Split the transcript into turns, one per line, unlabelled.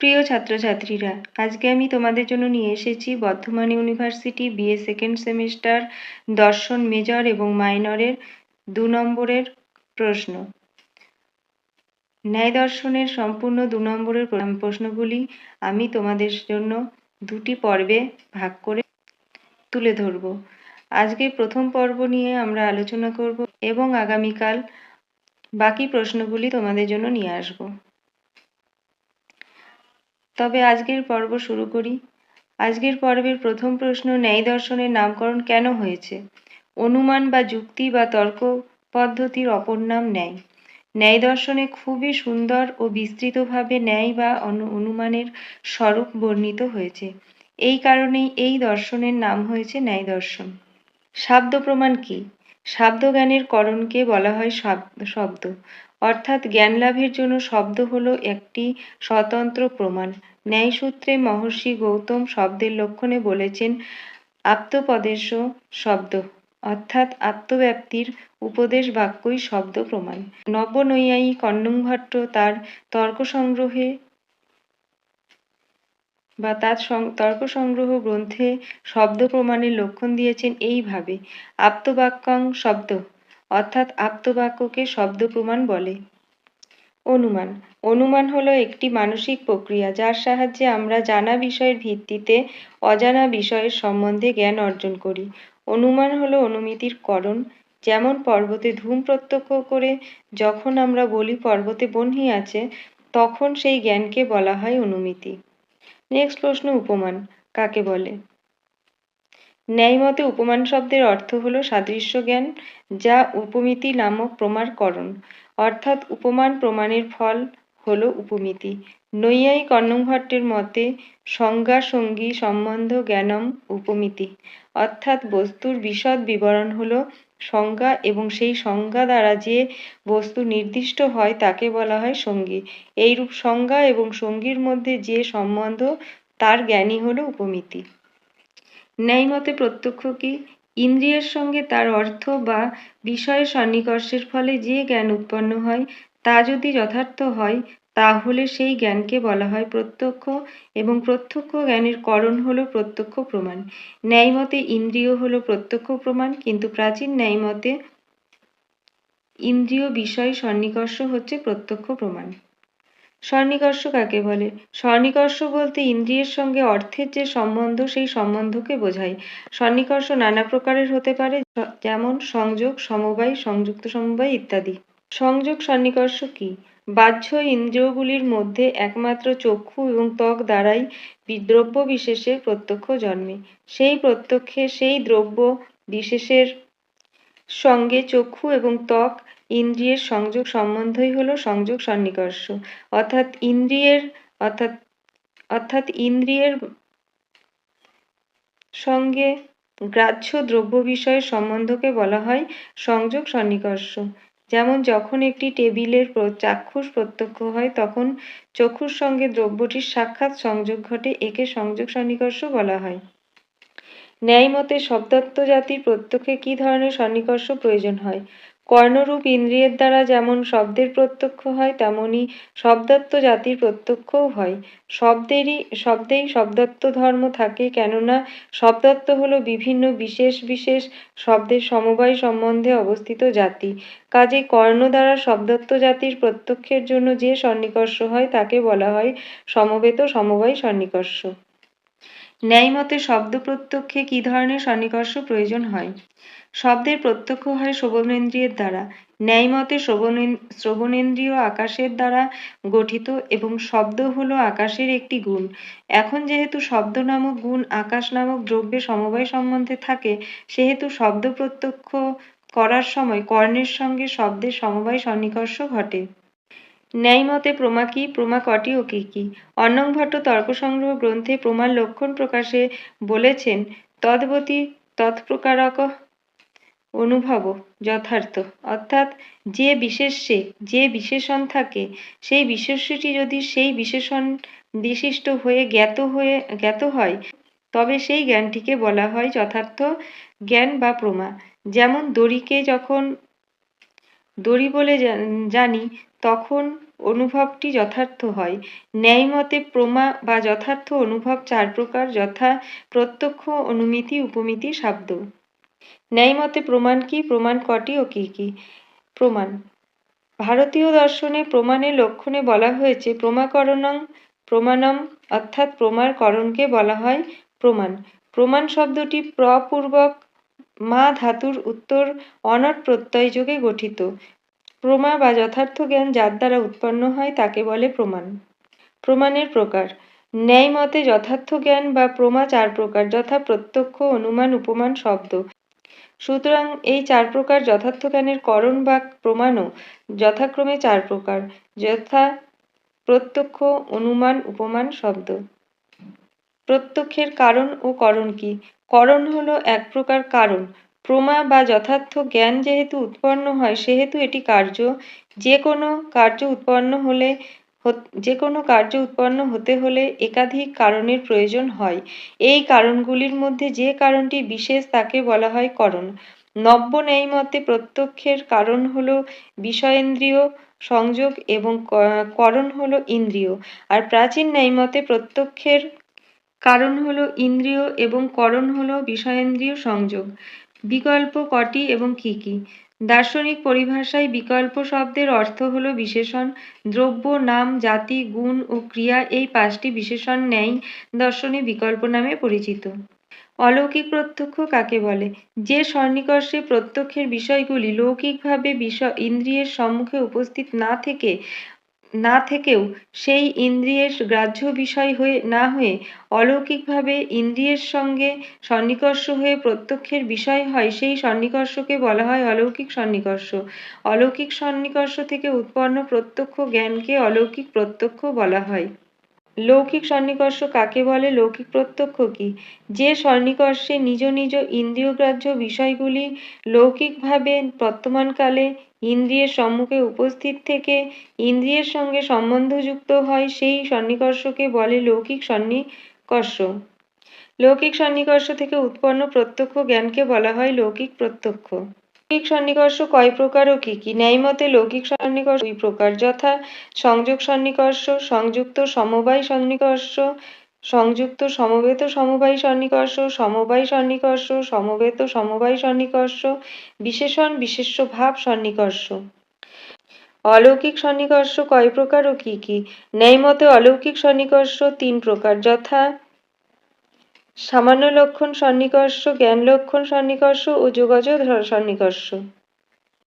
প্রিয় ছাত্রছাত্রীরা, আজকে আমি তোমাদের জন্য নিয়ে এসেছি Bardhaman university BA second semester দর্শন মেজর এবং মাইনরের দু নম্বরের প্রশ্ন। ন্যায় দর্শনের সম্পূর্ণ দু নম্বরের প্রশ্নগুলি আমি তোমাদের জন্য দুটি পর্বে ভাগ করে তুলে ধরব। আজকে প্রথম পর্ব নিয়ে আমরা আলোচনা করব এবং আগামীকাল বাকি প্রশ্নগুলি তোমাদের জন্য নিয়ে আসব। তবে আজকের পর্ব শুরু করি। আজকের পর্বের প্রথম প্রশ্ন, ন্যায় দর্শনের নামকরণ কেন হয়েছে? অনুমান বা যুক্তি বা তর্ক পদ্ধতির অপর নাম ন্যায়। ন্যায় দর্শনে খুবই সুন্দর ও বিস্তৃতভাবে ন্যায় বা অনুমানের স্বরূপ বর্ণিত হয়েছে। এই কারণেই এই দর্শনের নাম হয়েছে ন্যায় দর্শন। শাব্দ প্রমাণ কি? শাব্দ জ্ঞানের করণকে বলা হয় শব্দ অর্থাৎ জ্ঞান লাভের জন্য শব্দ হল একটি স্বতন্ত্র প্রমাণ। ন্যায়সূত্রে মহর্ষি গৌতম শব্দের লক্ষণে বলেছেন আপ্তপদেশ শব্দ অর্থাৎ আত্মব্যাপ্তির উপদেশ বাক্যই শব্দ প্রমাণ। নব্যনৈয়ায়ী কন্নংভট্ট তার তর্ক সংগ্রহে বা তার তর্ক সংগ্রহ গ্রন্থে শব্দ প্রমাণের লক্ষণ দিয়েছেন এইভাবে, আপ্তবাক্যাং শব্দ অর্থাৎ আপ্তবাক্যকে শব্দ প্রমাণ বলে। অনুমান। অনুমান হলো একটি মানসিক প্রক্রিয়া যার সাহায্যে আমরা জানা বিষয়ের ভিত্তিতে অজানা বিষয়ের সম্বন্ধে জ্ঞান অর্জন করি। অনুমান হলো অনুমিতির করণ, যেমন পর্বতে ধূম প্রত্যক্ষ করে যখন আমরা বলি পর্বতে বহ্নি আছে, তখন সেই জ্ঞানকে বলা হয় অনুমিতি। নেক্সট প্রশ্ন, উপমান। কাকে বলে? ন্যায়মতে উপমান শব্দের অর্থ হল সাদৃশ্য জ্ঞান, যা উপমিতি নামক প্রমাণকরণ অর্থাৎ উপমান প্রমাণের ফল হল উপমিতি। নৈয়ায়িক কর্ণভট্টের মতে সংজ্ঞা সঙ্গী সম্বন্ধ জ্ঞানম উপমিতি। অর্থাৎ বস্তুর বিশদ বিবরণ হল সংজ্ঞা এবং সেই সংজ্ঞা দ্বারা যে বস্তু নির্দিষ্ট হয় তাকে বলা হয় সঙ্গী। এইরূপ সংজ্ঞা এবং সঙ্গীর মধ্যে যে সম্বন্ধ, তার জ্ঞানই হল উপমিতি। ন্যায়মতে প্রত্যক্ষ কি? ইন্দ্রিয়ের সঙ্গে তার অর্থ বা বিষয়ের সন্নিকর্ষের ফলে যে জ্ঞান উৎপন্ন হয়, তা যদি যথার্থ হয়, তাহলে সেই জ্ঞানকে বলা হয় প্রত্যক্ষ এবং প্রত্যক্ষ জ্ঞানের করণ হলো প্রত্যক্ষ প্রমাণ। ন্যায়মতে ইন্দ্রিয় হলো প্রত্যক্ষ প্রমাণ, কিন্তু প্রাচীন ন্যায়মতে ইন্দ্রিয় বিষয় সন্নিকর্ষ হচ্ছে প্রত্যক্ষ প্রমাণ। সন্নিকর্ষ কাকে বলে? সন্নিকর্ষ বলতে ইন্দ্রিয়ের সঙ্গে অর্থের যে সম্বন্ধ, সেই সম্বন্ধকে বোঝায়। সন্নিকর্ষ নানা প্রকারের হতে পারে, যেমন সংযোগ, সমবায়, সংযুক্ত সমবায় ইত্যাদি। সংযোগ সন্নিকর্ষ কি? বাহ্য ইন্দ্রিয়গুলির মধ্যে একমাত্র চক্ষু এবং ত্বক দ্বারাই দ্রব্য বিশেষের প্রত্যক্ষ জন্মে। সেই প্রত্যক্ষে সেই দ্রব্য বিশেষের সঙ্গে চক্ষু এবং ত্বক ইন্দ্রিয়ের সংযোগ সম্বন্ধই হলো সংযোগ সন্নিকর্ষ। অর্থাৎ ইন্দ্রিয়ের, অর্থাৎ অর্থাৎ ইন্দ্রিয়ের সঙ্গে গ্রাহ্য দ্রব্য বিষয়ের সম্বন্ধকে বলা হয় সংযোগ সন্নিকর্ষ। যেমন যখন একটি টেবিলের চাক্ষুষ প্রত্যক্ষ হয়, তখন চক্ষুর সঙ্গে দ্রব্যটির সাক্ষাৎ সংযোগ ঘটে, একে সংযোগ সন্নিকর্ষ বলা হয়। ন্যায়মতে শব্দত্ব জাতির প্রত্যক্ষে কি ধরনের সন্নিকর্ষ প্রয়োজন হয়? কর্ণরূপ ইন্দ্রিয়ের দ্বারা যেমন শব্দের প্রত্যক্ষ হয়, তেমনি শব্দত্ব জাতির প্রত্যক্ষও হয়। শব্দেরই, শব্দেই শব্দত্ব ধর্ম থাকে, কেননা শব্দত্ব হল বিভিন্ন বিশেষ বিশেষ শব্দের সমবায় সম্বন্ধে অবস্থিত জাতি। কাজে কর্ণ দ্বারা শব্দত্ব জাতির প্রত্যক্ষের জন্য যে সন্নিকর্ষ হয়, তাকে বলা হয় সমবেত সমবায় সন্নিকর্ষ। ন্যায়মতে শব্দ প্রত্যক্ষে কি ধরনের সন্নিকর্ষ প্রয়োজন হয়? শব্দের প্রত্যক্ষ হয় শ্রবণেন্দ্রিয়ের দ্বারা। ন্যায়মতে শ্রবণেন্দ্রিয় আকাশের দ্বারা গঠিত এবং শব্দ হলো আকাশের একটি গুণ। এখন যেহেতু শব্দ নামক গুণ আকাশ নামক দ্রব্যের সমবায় সম্বন্ধে থাকে, সেহেতু শব্দ প্রত্যক্ষ করার সময় কর্ণের সঙ্গে শব্দের সমবায় সন্নিকর্ষ ঘটে। ন্যায়মতে প্রমা কি, প্রমা কটি ও কি কি? অন্নংভট্ট তর্কসংগ্রহ গ্রন্থে প্রমার লক্ষণ প্রকাশে বলেছেন, তদ্বতী তৎপ্রকারক অনুভব যথার্থ। অর্থাৎ যে বিশেষ্যে যে বিশেষণ থাকে, সেই বিশেষ্যটি যদি সেই বিশেষণ বিশিষ্ট হয়ে জ্ঞাত হয়ে, জ্ঞাত হয়, তবে সেই জ্ঞানটিকে বলা হয় যথার্থ জ্ঞান বা প্রমা। যেমন দড়িকে যখন দড়ি বলে জানি তখন অনুভবটি যথার্থ হয়। ন্যায়মতে প্রমা বা যথার্থ অনুভব চার প্রকার, যথা প্রত্যক্ষ অনুমিতি, উপমিতি, শাব্দ। ন্যায়মতে প্রমাণ কি, প্রমাণ কটি ও কি কি? প্রমাণ। ভারতীয় দর্শনে প্রমাণের লক্ষণে বলা হয়েছে, প্রমাকরণং প্রমাণম, অর্থাৎ প্রমার করণকে বলা হয় প্রমাণ। প্রমাণ শব্দটি প্রপূর্বক মা ধাতুর উত্তর অনট প্রত্যয় যোগে গঠিত। প্রমা বা যথার্থ জ্ঞান যার দ্বারা উৎপন্ন হয় তাকে বলে প্রমাণ। প্রমাণের প্রকার। ন্যায় মতে যথার্থ জ্ঞান বা প্রমা চার প্রকার, যথা প্রত্যক্ষ, অনুমান, উপমান, শব্দ। সুতরাং এই চার প্রকার যথার্থ জ্ঞানের করণ বা প্রমাণও যথাক্রমে চার প্রকার, যথা প্রত্যক্ষ, অনুমান, উপমান, শব্দ। প্রত্যক্ষের কারণ ও করণ কি? করণ হলো এক প্রকার কারণ। প্রমা বা যথার্থ জ্ঞান যেহেতু উৎপন্ন হয়, সেহেতু এটি কার্য। যে কোনো কার্য উৎপন্ন হলে যে কোনো কার্য উৎপন্ন হতে হলে একাধিক কারণের প্রয়োজন হয়। এই কারণগুলির মধ্যে যে কারণটি বিশেষ তাকে বলা হয় করণ। নব্য ন্যায় মতে প্রত্যক্ষের কারণ হলো বিষয়েন্দ্রিয় সংযোগ এবং করণ হলো ইন্দ্রিয়। আর প্রাচীন ন্যায় মতে প্রত্যক্ষের কারণ হলো ইন্দ্রিয় এবং করণ হলো বিষয়েন্দ্রিয় সংযোগ। বিকল্প কটি এবং কি কি? দার্শনিক পরিভাষায় বিকল্প শব্দের অর্থ হল বিশেষণ, দ্রব্য, নাম, জাতি, গুণ ও ক্রিয়া এই পাঁচটি বিশেষণ ন্যায় দর্শনে বিকল্প নামে পরিচিত। অলৌকিক প্রত্যক্ষ কাকে বলে? যে সন্নিকর্ষে প্রত্যক্ষের বিষয়গুলি লৌকিকভাবে বিষয়, ইন্দ্রিয়ের সম্মুখে উপস্থিত না থেকে না থেকেও সেই ইন্দ্রিয়ের গ্রাহ্য বিষয় হয়ে, না হয়ে অলৌকিকভাবে ইন্দ্রিয়ের সঙ্গে সন্নিকর্ষ হয়ে প্রত্যক্ষের বিষয় হয়, সেই সন্নিকর্ষকে বলা হয় অলৌকিক সন্নিকর্ষ। অলৌকিক সন্নিকর্ষ থেকে উৎপন্ন প্রত্যক্ষ জ্ঞানকে অলৌকিক প্রত্যক্ষ বলা হয়। লৌকিক সন্নিকর্ষ কাকে বলে? লৌকিক প্রত্যক্ষ কি? যে সন্নিকর্ষে নিজ নিজ ইন্দ্রিয়গ্রাহ্য বিষয়গুলি লৌকিকভাবে বর্তমানকালে ইন্দ্রিয়ের সম্মুখে উপস্থিত থেকে ইন্দ্রিয়ের সঙ্গে সম্বন্ধযুক্ত হয়, সেই সন্নিকর্ষকে বলে লৌকিক সন্নিকর্ষ লৌকিক সন্নিকর্ষ থেকে উৎপন্ন প্রত্যক্ষ জ্ঞানকে বলা হয় লৌকিক প্রত্যক্ষ। লৌকিক সন্নিকর্ষ কয় প্রকার ও কি? কি ন্যায়মতে লৌকিক সন্নিকর্ষ? দুই প্রকার, যথা সংযোগ সন্নিকর্ষ, সংযুক্ত সমবায় সন্নিকর্ষ, সংযুক্ত সমবেত সমবায় সন্নিকর্ষ সমবায় সন্নিকর্ষ, সমবেত সমবায় সন্নিকর্ষ, বিশেষণ, বিশেষ্য ভাব সন্নিকর্ষ। অলৌকিক সন্নিকর্ষ কয় প্রকার ও কি? কি ন্যায়মতে অলৌকিক সন্নিকর্ষ তিন প্রকার, যথা সামান্য লক্ষণ সন্নিকর্ষ জ্ঞান লক্ষণ সন্নিকর্ষ ও যোগাযোগ সন্নিকর্ষ।